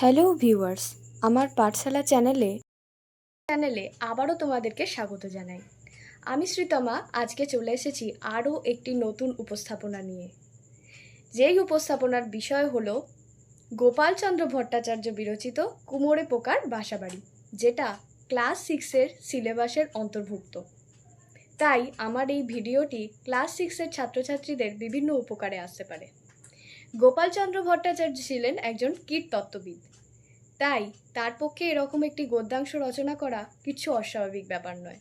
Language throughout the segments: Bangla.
হ্যালো ভিউয়ার্স, আমার পাঠশালা চ্যানেলে চ্যানেলে আবারও তোমাদেরকে স্বাগত জানাই। আমি শ্রীতমা, আজকে চলে এসেছি আরও একটি নতুন উপস্থাপনা নিয়ে। যেই উপস্থাপনার বিষয় হলো গোপালচন্দ্র ভট্টাচার্য বিরচিত কুমোরে পোকার বাসাবাড়ি, যেটা ক্লাস সিক্সের সিলেবাসের অন্তর্ভুক্ত। তাই আমার এই ভিডিওটি ক্লাস সিক্সের ছাত্রছাত্রীদের বিভিন্ন উপকারে আসতে পারে। গোপালচন্দ্র ভট্টাচার্য ছিলেন একজন কীটতত্ত্ববিদ তাই তার পক্ষে এরকম একটি গদ্যাংশ রচনা করা কিছু অস্বাভাবিক ব্যাপার নয়।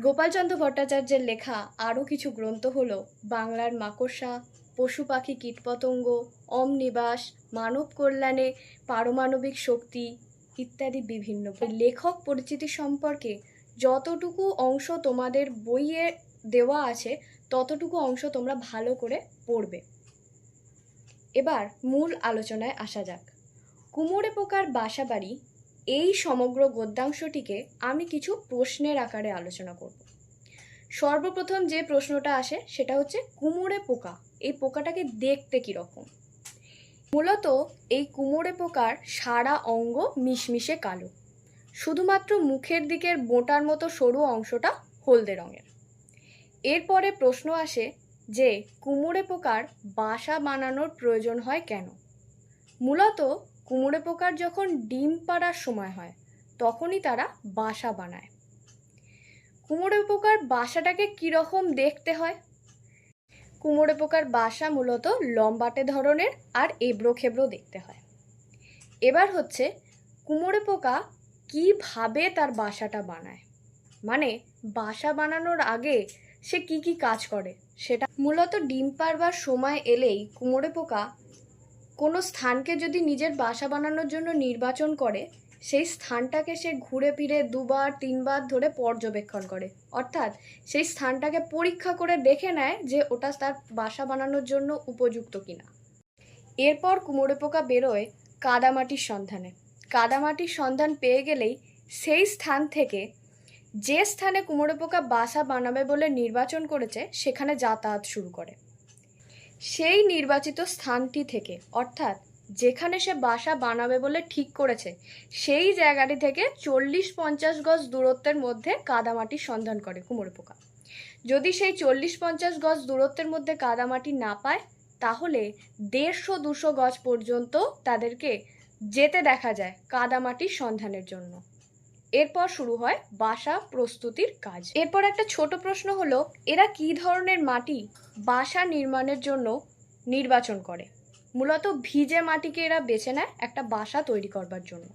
গোপালচন্দ্র ভট্টাচার্যের লেখা আরও কিছু গ্রন্থ হলো বাংলার মাকড়সা, পশু পাখি কীটপতঙ্গ অমনিবাস, মানব কল্যাণে পারমাণবিক শক্তি ইত্যাদি বিভিন্ন। লেখক পরিচিতি সম্পর্কে যতটুকু অংশ তোমাদের বইয়ে দেওয়া আছে, ততটুকু অংশ তোমরা ভালো করে পড়বে। এবার মূল আলোচনায় আসা যাক। কুমোরে পোকার বাসাবাড়ি, এই সমগ্র গদ্যাংশটিকে আমি কিছু প্রশ্নের আকারে আলোচনা করব। সর্বপ্রথম যে প্রশ্নটা আসে, সেটা হচ্ছে কুমোরে পোকা, এই পোকাটাকে দেখতে কীরকম? মূলত এই কুমোরে পোকার সারা অঙ্গ মিশমিশে কালো। শুধুমাত্র মুখের দিকের বোঁটার মতো সরু অংশটা হলদে রঙের। এরপরে প্রশ্ন আসে যে কুমোরে পোকার বাসা বানানোর প্রয়োজন হয় কেন? মূলত কুমোরে পোকার যখন ডিম পাড়ার সময় হয়, তখনই তারা বাসা বানায়। কুমোরে পোকার বাসাটাকে কীরকম দেখতে হয়? কুমোরে পোকার বাসা মূলত লম্বাটে ধরনের আর এবড়ো খেবড়ো দেখতে হয়। এবার হচ্ছে কুমোরে পোকা কীভাবে তার বাসাটা বানায়? মানে বাসা বানানোর আগে সে কি কি কাজ করে? সেটা মূলত ডিম পারবার সময় এলেই কুমোরে পোকা কোনো স্থানকে যদি নিজের বাসা বানানোর জন্য নির্বাচন করে, সেই স্থানটাকে সে ঘুরে ফিরে দুবার, তিনবার ধরে পর্যবেক্ষণ করে। অর্থাৎ সেই স্থানটাকে পরীক্ষা করে দেখে নেয় যে ওটা তার বাসা বানানোর জন্য উপযুক্ত কিনা। এরপর কুমোরে পোকা বেরোয় কাদামাটির সন্ধানে। কাদামাটির সন্ধান পেয়ে গেলেই সেই স্থান থেকে যে স্থানে কুমড়ো পোকা বাসা বানাবে বলে নির্বাচন করেছে, সেখানে যাতায়াত শুরু করে। সেই নির্বাচিত স্থানটি থেকে, অর্থাৎ যেখানে সে বাসা বানাবে বলে ঠিক করেছে, সেই জায়গাটি থেকে চল্লিশ পঞ্চাশ গজ দূরত্বের মধ্যে কাদামাটির সন্ধান করে কুমড়ো পোকা। যদি সেই চল্লিশ পঞ্চাশ গজ দূরত্বের মধ্যে কাদামাটি না পায়, তাহলে দেড়শো দুশো গজ পর্যন্ত তাদেরকে যেতে দেখা যায় কাদামাটির সন্ধানের জন্য। এরপর শুরু হয় বাসা প্রস্তুতির কাজ। এরপর একটা ছোট প্রশ্ন হলো, এরা কী ধরনের মাটি বাসা নির্মাণের জন্য নির্বাচন করে? মূলত ভিজে মাটিকে এরা বেছে নেয় একটা বাসা তৈরি করবার জন্য।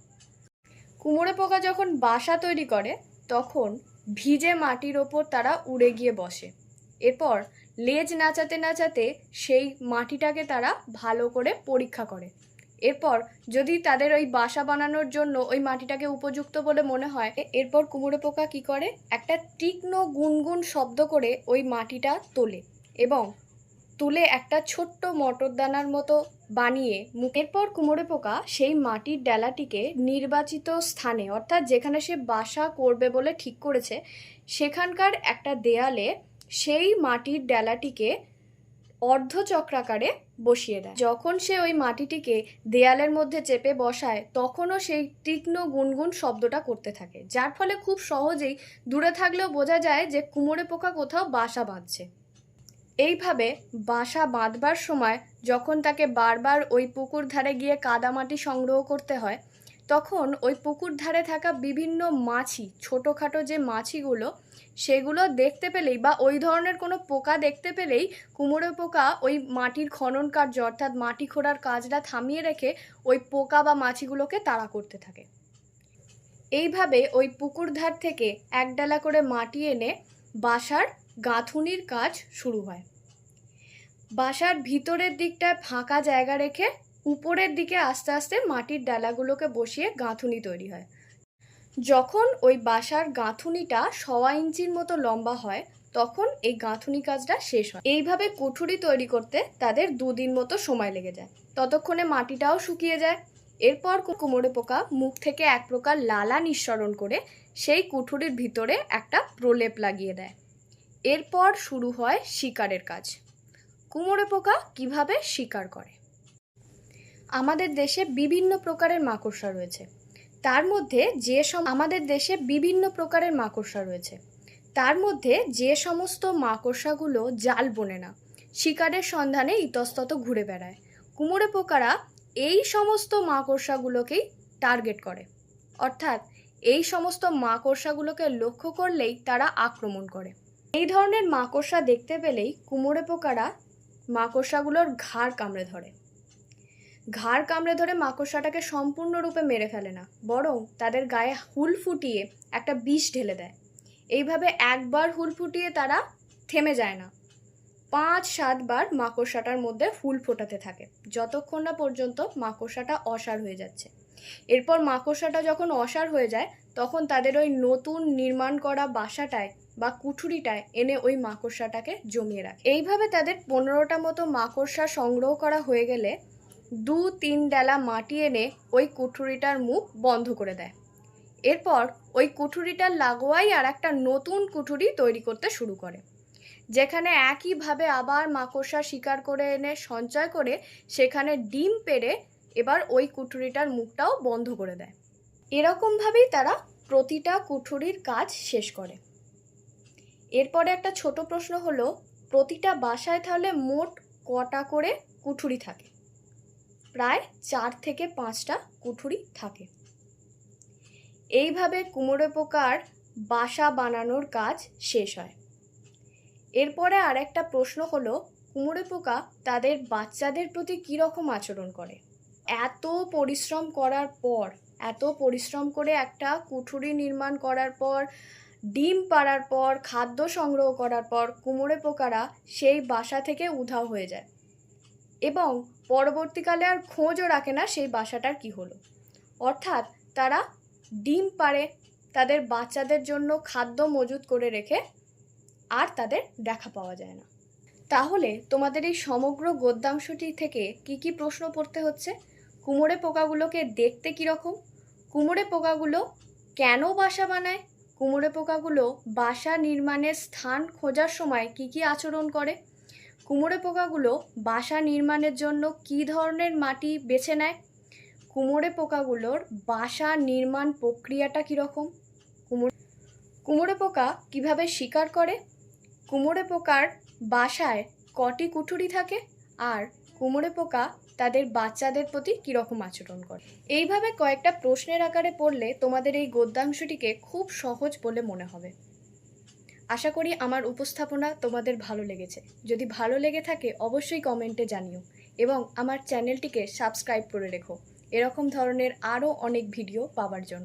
কুমড়ো পোকা যখন বাসা তৈরি করে, তখন ভিজে মাটির ওপর তারা উড়ে গিয়ে বসে। এরপর লেজ নাচাতে নাচাতে সেই মাটিটাকে তারা ভালো করে পরীক্ষা করে। এরপর যদি তাদের ওই বাসা বানানোর জন্য ওই মাটিটাকে উপযুক্ত বলে মনে হয়, এরপর কুমড়ো পোকা কী করে? একটা তীক্ষ্ণ গুনগুন শব্দ করে ওই মাটিটা তোলে এবং তুলে একটা ছোট্ট মটরদানার মতো বানিয়ে মুখের পর কুমড়ো পোকা সেই মাটির ডেলাটিকে নির্বাচিত স্থানে, অর্থাৎ যেখানে সে বাসা করবে বলে ঠিক করেছে, সেখানকার একটা দেয়ালে সেই মাটির ডেলাটিকে অর্ধচক্রাকারে বসিয়ে দেয়। যখন সে ওই মাটিটিকে দেয়ালের মধ্যে চেপে বসায়, তখনও সেই তীক্ষ্ণ গুনগুন শব্দটা করতে থাকে, যার ফলে খুব সহজেই দূরে থাকলেও বোঝা যায় যে কুমোরে পোকা কোথাও বাসা বাঁধছে। এইভাবে বাসা বাঁধবার সময় যখন তাকে বারবার ওই পুকুর ধারে গিয়ে কাদামাটি সংগ্রহ করতে হয় তখন ওই পুকুর ধারে থাকা বিভিন্ন মাছি, ছোটোখাটো যে মাছিগুলো, সেগুলো দেখতে পেলেই বা ওই ধরনের কোনো পোকা দেখতে পেলেই কুমড়ো পোকা ওই মাটির খনন কার্য অর্থাৎ মাটি খোঁড়ার কাজটা থামিয়ে রেখে ওই পোকা বা মাছিগুলোকে তাড়া করতে থাকে। এইভাবে ওই পুকুর ধার থেকে এক ডালা করে মাটি এনে বাসার গাঁথুনির কাজ শুরু হয়। বাসার ভিতরের দিকটায় ফাঁকা জায়গা রেখে উপরের দিকে আস্তে আস্তে মাটির ডালাগুলোকে বসিয়ে গাঁথুনি তৈরি হয়। যখন ওই বাসার গাঁথুনিটা সওয়া ইঞ্চির মতো লম্বা হয়, তখন এই গাঁথুনি কাজটা শেষ হয়। এইভাবে কুঠুরি তৈরি করতে তাদের দুদিন মতো সময় লেগে যায়। ততক্ষণে মাটিটাও শুকিয়ে যায়। এরপর কুমোরে পোকা মুখ থেকে এক প্রকার লালা নিঃসরণ করে সেই কুঠুরির ভিতরে একটা প্রলেপ লাগিয়ে দেয়। এরপর শুরু হয় শিকারের কাজ। কুমোরে পোকা কীভাবে শিকার করে? আমাদের দেশে বিভিন্ন প্রকারের মাকড়সা রয়েছে। তার মধ্যে যে সম আমাদের দেশে বিভিন্ন প্রকারের মাকড়সা রয়েছে। তার মধ্যে যে সমস্ত মাকড়সাগুলো জাল বোনে না, শিকারের সন্ধানে ইতস্তত ঘুরে বেড়ায়। কুমোরে পোকারা এই সমস্ত মাকড়সাগুলোকেই টার্গেট করে। অর্থাৎ এই সমস্ত মাকড়সাগুলোকে লক্ষ্য করলেই তারা আক্রমণ করে। এই ধরনের মাকড়সা দেখতে পেলেই কুমোরে পোকারা মাকড়সাগুলোর ঘাড় কামড়ে ধরে। ঘাড় কামড়ে ধরে মাকড়সাটাকে সম্পূর্ণরূপে মেরে ফেলে না, বরং তাদের গায়ে হুল ফুটিয়ে একটা বিষ ঢেলে দেয়। এইভাবে একবার হুল ফুটিয়ে তারা থেমে যায় না। পাঁচ সাতবার মাকড়সাটার মধ্যে ফুল ফোটাতে থাকে, যতক্ষণ না পর্যন্ত মাকড়সাটা অসার হয়ে যাচ্ছে। এরপর মাকড়সাটা যখন অসার হয়ে যায়, তখন তাদের ওই নতুন নির্মাণ করা বাসাটায় বা কুঠুরিটায় এনে ওই মাকড়সাটাকে জমিয়ে রাখে। এইভাবে তাদের পনেরোটা মতো মাকড়সা সংগ্রহ করা হয়ে গেলে দু তিন ডালা মাটি এনে ওই কুঠুরিটার মুখ বন্ধ করে দেয়। এরপর ওই কুঠুরিটার লাগোয়াই আর একটা নতুন কুঠুরি তৈরি করতে শুরু করে। যেখানে একইভাবে আবার মাকড়সা শিকার করে এনে সঞ্চয় করে সেখানে ডিম পেড়ে এবার ওই কুঠুরিটার মুখটাও বন্ধ করে দেয়। এরকমভাবেই তারা প্রতিটা কুঠুরির কাজ শেষ করে। এরপরে একটা ছোট প্রশ্ন হলো, প্রতিটা বাসায় তাহলে মোট কটা করে কুঠুরি থাকে? প্রায় চার থেকে পাঁচটা কুঠুরি থাকে। এইভাবে কুমড়ো পোকার বাসা বানানোর কাজ শেষ হয়। এরপরে আরেকটা প্রশ্ন হলো কুমড়ো পোকা তাদের বাচ্চাদের প্রতি কীরকম আচরণ করে? এত পরিশ্রম করার পর, এত পরিশ্রম করে একটা কুঠুরি নির্মাণ করার পর, ডিম পাড়ার পর, খাদ্য সংগ্রহ করার পর কুমড়ে পোকারা সেই বাসা থেকে উধাও হয়ে যায়। এবং পরবর্তীকালে আর খোঁজও রাখে না সেই বাসাটার কি হলো। অর্থাৎ তারা ডিম পাড়ে তাদের বাচ্চাদের জন্য খাদ্য মজুত করে রেখে আর তাদের দেখা পাওয়া যায় না। তাহলে তোমাদের এই সমগ্র গদ্যাংশটি থেকে কি কি প্রশ্ন পড়তে হচ্ছে? কুমোরে পোকাগুলোকে দেখতে কীরকম কুমোরে পোকাগুলো কেন বাসা বানায়? কুমোরে পোকাগুলো বাসা নির্মাণের স্থান খোঁজার সময় কি কি আচরণ করে? কুমোরে পোকাগুলো বাসা নির্মাণের জন্য কী ধরনের মাটি বেছে নেয়? কুমোরে পোকাগুলোর বাসা নির্মাণ প্রক্রিয়াটা কীরকম? কুমোর কুমোরে পোকা কীভাবে শিকার করে? কুমোরে পোকার বাসায় কটি কুঠুরি থাকে? আর কুমোরে পোকা তাদের বাচ্চাদের প্রতি কীরকম আচরণ করে? এইভাবে কয়েকটা প্রশ্নের আকারে পড়লে তোমাদের এই গদ্যাংশটিকে খুব সহজ বলে মনে হবে। আশা করি আমার উপস্থাপনা তোমাদের ভালো লেগেছে। যদি ভালো লেগে থাকে, অবশ্যই কমেন্টে জানিও এবং আমার চ্যানেলটিকে সাবস্ক্রাইব করে রেখো। এরকম ধরনের আরও অনেক ভিডিও পাওয়ার জন্য।